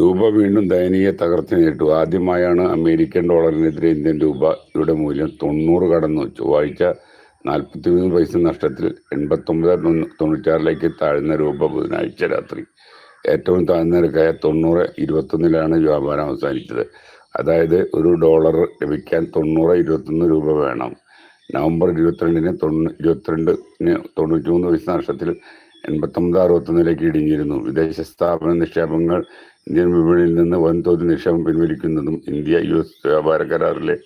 രൂപ വീണ്ടും ദയനീയ തകർച്ച നേരിട്ടു. ആദ്യമായാണ് അമേരിക്കൻ ഡോളറിനെതിരെ ഇന്ത്യൻ രൂപയുടെ മൂല്യം തൊണ്ണൂറ് കടന്നു. ചൊവ്വാഴ്ച നാൽപ്പത്തി മൂന്ന് പൈസ നഷ്ടത്തിൽ എൺപത്തൊമ്പത് തൊണ്ണൂ- തൊണ്ണൂറ്റാറിലേക്ക് താഴ്ന്ന രൂപ ബുധനാഴ്ച രാത്രി. ഏറ്റവും താഴ്ന്ന നിരക്കായ തൊണ്ണൂറ് ഇരുപത്തൊന്നിലാണ് വ്യാപാരം അവസാനിച്ചത്. അതായത് ഒരു ഡോളർ ലഭിക്കാൻ തൊണ്ണൂറ് ഇരുപത്തൊന്ന് രൂപ വേണം. നവംബർ ഇരുപത്തിരണ്ടിന് തൊണ്ണൂ ഇരുപത്തിരണ്ടിന് തൊണ്ണൂറ്റി മൂന്ന് പൈസ നഷ്ടത്തിൽ എൺപത്തൊമ്പത് അറുപത്തൊന്നിലേക്ക് ഇടിഞ്ഞിരുന്നു വിദേശ സ്ഥാപന നിക്ഷേപങ്ങൾ ഇന്ത്യൻ വിപണിയിൽ നിന്ന് വൻതോതിൽ നിക്ഷേപം പിൻവലിക്കുന്നതും ഇന്ത്യ യു എസ് വ്യാപാര കരാറിലെ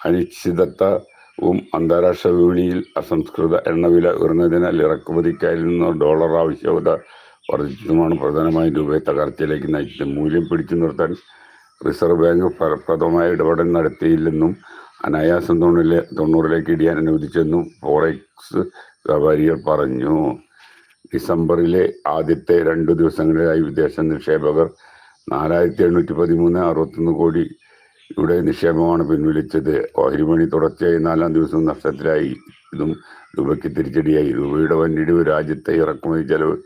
അനിശ്ചിതത്വവും അന്താരാഷ്ട്ര വിപണിയിൽ അസംസ്കൃത എണ്ണവില ഉയർന്നതിനാൽ ഇറക്കുമതിക്കാരിൽ നിന്ന് ഡോളർ ആവശ്യകത വർദ്ധിച്ചതുമാണ് പ്രധാനമായും രൂപയെ തകർച്ചയിലേക്ക് നയിച്ചത്. മൂല്യം പിടിച്ചു നിർത്താൻ റിസർവ് ബാങ്ക് ഫലപ്രദമായ ഇടപെടൽ നടത്തിയില്ലെന്നും അനായാസം തൊണ്ണൂറിലെ തൊണ്ണൂറിലേക്ക് ഇടിയാൻ അനുവദിച്ചെന്നും ഫോറക്സ് വ്യാപാരികൾ പറഞ്ഞു. ഡിസംബറിലെ ആദ്യത്തെ രണ്ട് ദിവസങ്ങളിലായി വിദേശ നിക്ഷേപകർ നാലായിരത്തി എണ്ണൂറ്റി പതിമൂന്ന് അറുപത്തൊന്ന് കോടി ഇവിടെ നിക്ഷേപമാണ് പിൻവലിച്ചത്. ഓഹരിമണി തുടർച്ചയായി നാലാം ദിവസവും നഷ്ടത്തിലായി. ഇതും രൂപയ്ക്ക് തിരിച്ചടിയായി. രൂപയുടെ വൻകിടിവ് രാജ്യത്തെ ഇറക്കുമതി ചെലവ്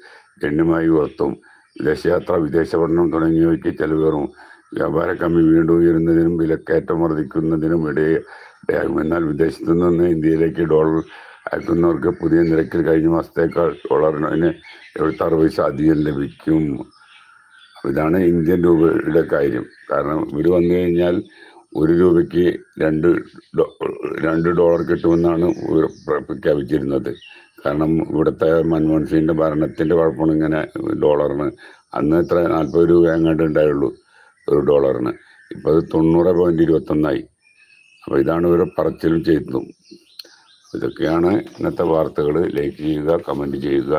ഗണ്യമായി ഉയർത്തും. വിദേശയാത്ര വിദേശ പഠനം തുടങ്ങിയവയ്ക്ക് ചെലവേറും വ്യാപാര കമ്മി വീണ്ടും ഉയരുന്നതിനും വിലക്കയറ്റം വർദ്ധിക്കുന്നതിനും ഇടയെ ഇടയാകും എന്നാൽ വിദേശത്തു നിന്ന് ഇന്ത്യയിലേക്ക് ഡോളർ അയക്കുന്നവർക്ക് പുതിയ നിരക്കിൽ കഴിഞ്ഞ മാസത്തേക്കാൾ ഡോളറിന് എഴുപത്താറ് പൈസ അധികം ലഭിക്കും. ഇതാണ് ഇന്ത്യൻ രൂപയുടെ കാര്യം. കാരണം ഇവർ വന്നു കഴിഞ്ഞാൽ ഒരു രൂപയ്ക്ക് രണ്ട് രണ്ട് ഡോളർ കിട്ടുമെന്നാണ് പ്രഖ്യാപിച്ചിരുന്നത്. കാരണം ഇവിടുത്തെ മൻമോഹൻ സിംഗിന്റെ ഭരണത്തിന്റെ കുഴപ്പമാണ് ഇങ്ങനെ ഡോളറിന്. അന്ന് എത്ര? നാൽപ്പത് രൂപ എങ്ങാണ്ട് ഉണ്ടായുള്ളൂ ഒരു ഡോളറിന്. ഇപ്പോൾ അത് തൊണ്ണൂറ് പോയിന്റ് ഇരുപത്തൊന്നായി. അപ്പോൾ ഇതാണ് ഇവർ പറച്ചിലും ചെയ്തതും. ഇതൊക്കെയാണ് ഇന്നത്തെ വാർത്തകൾ ലൈക്ക് ചെയ്യുക കമന്റ് ചെയ്യുക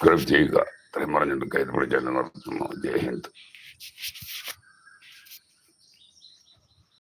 സബ്സ്ക്രൈബ് ചെയ്യുക. ഇത്രയും പറഞ്ഞിട്ട് കൈത് പിടിച്ചാൽ നടത്തുന്നു ജയ് ഹിന്ദ്.